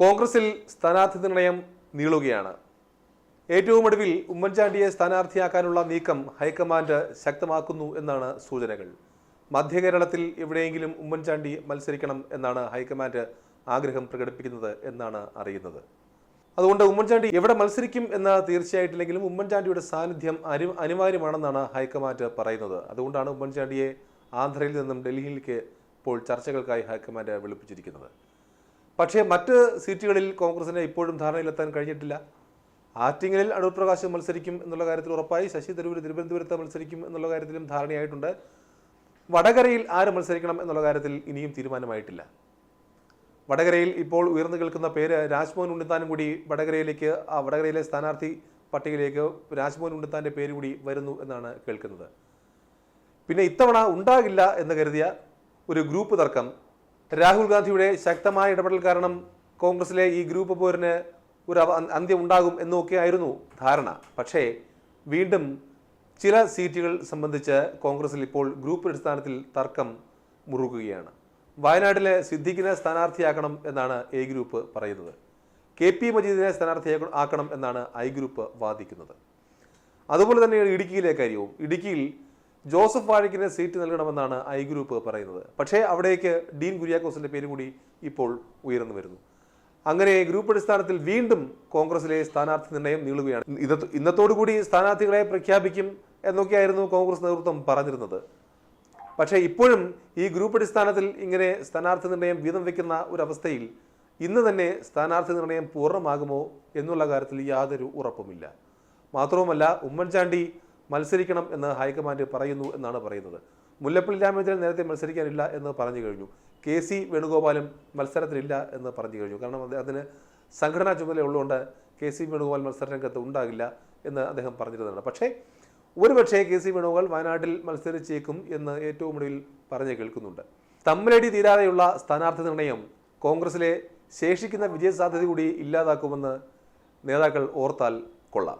കോൺഗ്രസിൽ സ്ഥാനാർത്ഥി നിർണയം നീളുകയാണ്. ഏറ്റവും ഒടുവിൽ ഉമ്മൻചാണ്ടിയെ സ്ഥാനാർത്ഥിയാക്കാനുള്ള നീക്കം ഹൈക്കമാൻഡ് ശക്തമാക്കുന്നു എന്നാണ് സൂചനകൾ. മധ്യകേരളത്തിൽ എവിടെയെങ്കിലും ഉമ്മൻചാണ്ടി മത്സരിക്കണം എന്നാണ് ഹൈക്കമാൻഡ് ആഗ്രഹം പ്രകടിപ്പിക്കുന്നത് എന്നാണ് അറിയുന്നത്. അതുകൊണ്ട് ഉമ്മൻചാണ്ടി എവിടെ മത്സരിക്കും എന്ന് തീർച്ചയായിട്ടില്ലെങ്കിലും ഉമ്മൻചാണ്ടിയുടെ സാന്നിധ്യം അനി അനിവാര്യമാണെന്നാണ് ഹൈക്കമാൻഡ് പറയുന്നത്. അതുകൊണ്ടാണ് ഉമ്മൻചാണ്ടിയെ ആന്ധ്രയിൽ നിന്നും ഡൽഹിയിലേക്ക് ഇപ്പോൾ ചർച്ചകൾക്കായി ഹൈക്കമാൻഡ് വിളിപ്പിച്ചിരിക്കുന്നത്. പക്ഷേ മറ്റ് സീറ്റുകളിൽ കോൺഗ്രസിന് ഇപ്പോഴും ധാരണയിലെത്താൻ കഴിഞ്ഞിട്ടില്ല. ആറ്റിങ്ങലിൽ അടൂർ പ്രകാശ് മത്സരിക്കും എന്നുള്ള കാര്യത്തിൽ ഉറപ്പായി. ശശി തരൂർ തിരുവനന്തപുരത്ത് മത്സരിക്കും എന്നുള്ള കാര്യത്തിലും ധാരണയായിട്ടുണ്ട്. വടകരയിൽ ആര് മത്സരിക്കണം എന്നുള്ള കാര്യത്തിൽ ഇനിയും തീരുമാനമായിട്ടില്ല. വടകരയിൽ ഇപ്പോൾ ഉയർന്നു കേൾക്കുന്ന പേര് രാജ്മോഹൻ ഉണ്ണിത്താനും കൂടി വടകരയിലേക്ക് ആ വടകരയിലെ സ്ഥാനാർത്ഥി പട്ടികയിലേക്ക് രാജ്മോഹൻ ഉണ്ണിത്താന്റെ പേര് കൂടി വരുന്നു എന്നാണ് കേൾക്കുന്നത്. പിന്നെ ഇത്തവണ ഉണ്ടാകില്ല എന്ന് കരുതിയ ഒരു ഗ്രൂപ്പ് തർക്കം രാഹുൽ ഗാന്ധിയുടെ ശക്തമായ ഇടപെടൽ കാരണം കോൺഗ്രസിലെ ഈ ഗ്രൂപ്പ് പോരിന് ഒരു അന്ത്യം ഉണ്ടാകും എന്നൊക്കെ ആയിരുന്നു ധാരണ. പക്ഷേ വീണ്ടും ചില സീറ്റുകൾ സംബന്ധിച്ച് കോൺഗ്രസിൽ ഇപ്പോൾ ഗ്രൂപ്പ് അടിസ്ഥാനത്തിൽ തർക്കം മുറുകുകയാണ്. വയനാട്ടിലെ സിദ്ദിഖിനെ സ്ഥാനാർത്ഥിയാക്കണം എന്നാണ് എ ഗ്രൂപ്പ് പറയുന്നത്. കെ പി മജീദിനെ സ്ഥാനാർത്ഥിയാക്കണം എന്നാണ് ഐ ഗ്രൂപ്പ് വാദിക്കുന്നത്. അതുപോലെ തന്നെയാണ് ഇടുക്കിയിലെ കാര്യവും. ഇടുക്കിയിൽ ജോസഫ് വാഴയ്ക്കിന് സീറ്റ് നൽകണമെന്നാണ് ഐ ഗ്രൂപ്പ് പറയുന്നത്. പക്ഷേ അവിടേക്ക് ഡീൻ കുര്യാക്കോസിന്റെ പേര് കൂടി ഇപ്പോൾ ഉയർന്നു വരുന്നു. അങ്ങനെ ഗ്രൂപ്പ് അടിസ്ഥാനത്തിൽ വീണ്ടും കോൺഗ്രസിലെ സ്ഥാനാർത്ഥി നിർണയം നീളുകയാണ്. ഇന്നത്തെ ഇന്നത്തോടുകൂടി സ്ഥാനാർത്ഥികളെ പ്രഖ്യാപിക്കും എന്നൊക്കെയായിരുന്നു കോൺഗ്രസ് നേതൃത്വം പറഞ്ഞിരുന്നത്. പക്ഷേ ഇപ്പോഴും ഈ ഗ്രൂപ്പ് അടിസ്ഥാനത്തിൽ ഇങ്ങനെ സ്ഥാനാർത്ഥി നിർണയം വീതം വയ്ക്കുന്ന ഒരു അവസ്ഥയിൽ ഇന്ന് തന്നെ സ്ഥാനാർത്ഥി നിർണയം പൂർണമാകുമോ എന്നുള്ള കാര്യത്തിൽ യാതൊരു ഉറപ്പുമില്ല. മാത്രവുമല്ല ഉമ്മൻചാണ്ടി മത്സരിക്കണം എന്ന് ഹൈക്കമാൻഡ് പറയുന്നു എന്നാണ് പറയുന്നത്. മുല്ലപ്പള്ളി രാമചന്ദ്രൻ നേരത്തെ മത്സരിക്കാനില്ല എന്ന് പറഞ്ഞു കഴിഞ്ഞു. കെ സി വേണുഗോപാലും മത്സരത്തിലില്ല എന്ന് പറഞ്ഞു കഴിഞ്ഞു. കാരണം അദ്ദേഹത്തിന് സംഘടനാ ചുമതല ഉള്ളതുകൊണ്ട് കെ സി വേണുഗോപാൽ മത്സര രംഗത്ത് ഉണ്ടാകില്ല എന്ന് അദ്ദേഹം പറഞ്ഞിരുന്നതാണ്. പക്ഷേ ഒരുപക്ഷേ കെ സി വേണുഗോപാൽ വയനാട്ടിൽ മത്സരിച്ചേക്കും എന്ന് ഏറ്റവും ഒടുവിൽ പറഞ്ഞു കേൾക്കുന്നുണ്ട്. തമ്മിലടി തീരാതെയുള്ള സ്ഥാനാർത്ഥി നിർണയം കോൺഗ്രസിലെ ശേഷിക്കുന്ന വിജയസാധ്യത കൂടി ഇല്ലാതാക്കുമെന്ന് നേതാക്കൾ ഓർത്താൽ കൊള്ളാം.